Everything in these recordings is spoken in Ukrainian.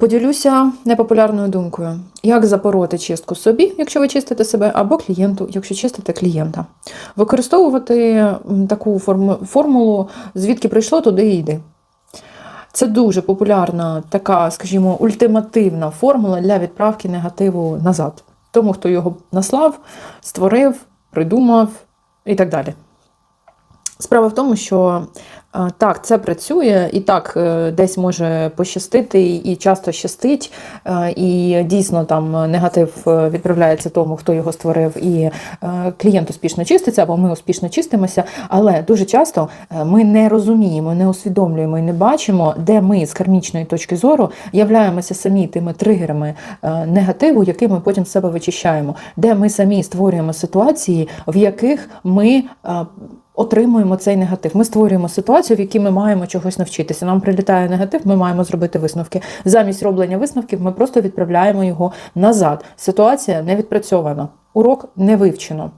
Поділюся непопулярною думкою, як запороти чистку собі, якщо ви чистите себе, або клієнту, якщо чистите клієнта. Використовувати таку форму- формулу, звідки прийшло, туди і йди. Це дуже популярна така, скажімо, ультимативна формула для відправки негативу назад. Тому, хто його наслав, створив, придумав і так далі. Справа в тому, що так, це працює, і так е, десь може пощастити, і часто щастить, е, і дійсно там негатив е, відправляється тому, хто його створив, і клієнт успішно чиститься, або ми успішно чистимося. Але дуже часто ми не розуміємо, не усвідомлюємо і не бачимо, де ми з кармічної точки зору являємося самі тими тригерами негативу, який ми потім себе вичищаємо, де ми самі створюємо ситуації, в яких ми. Отримуємо цей негатив. Ми створюємо ситуацію, в якій ми маємо чогось навчитися. Нам прилітає негатив, ми маємо зробити висновки. Замість роблення висновків ми просто відправляємо його назад. Ситуація не відпрацьована, урок не вивчено.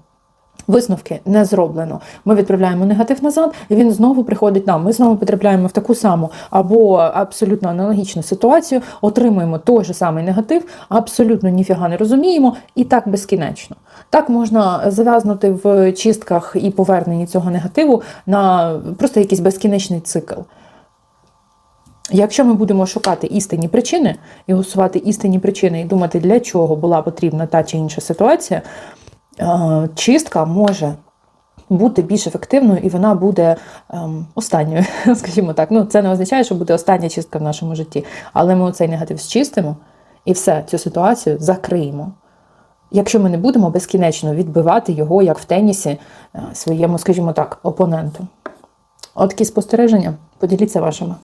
Висновки не зроблено. Ми відправляємо негатив назад, і він знову приходить нам. Ми знову потрапляємо в таку саму або абсолютно аналогічну ситуацію, отримуємо той же самий негатив, абсолютно ніфіга не розуміємо, і так безкінечно. Так можна зав'язнути в чистках і поверненні цього негативу на просто якийсь безкінечний цикл. Якщо ми будемо шукати істинні причини і усувати істинні причини і думати, для чого була потрібна та чи інша ситуація, чистка може бути більш ефективною і вона буде ем, останньою, скажімо так. Ну, це не означає, що буде остання чистка в нашому житті, але ми цей негатив зчистимо і все, цю ситуацію закриємо. Якщо ми не будемо безкінечно відбивати його, як в тенісі, е, своєму, скажімо так, опоненту. От такі спостереження, поділіться вашими.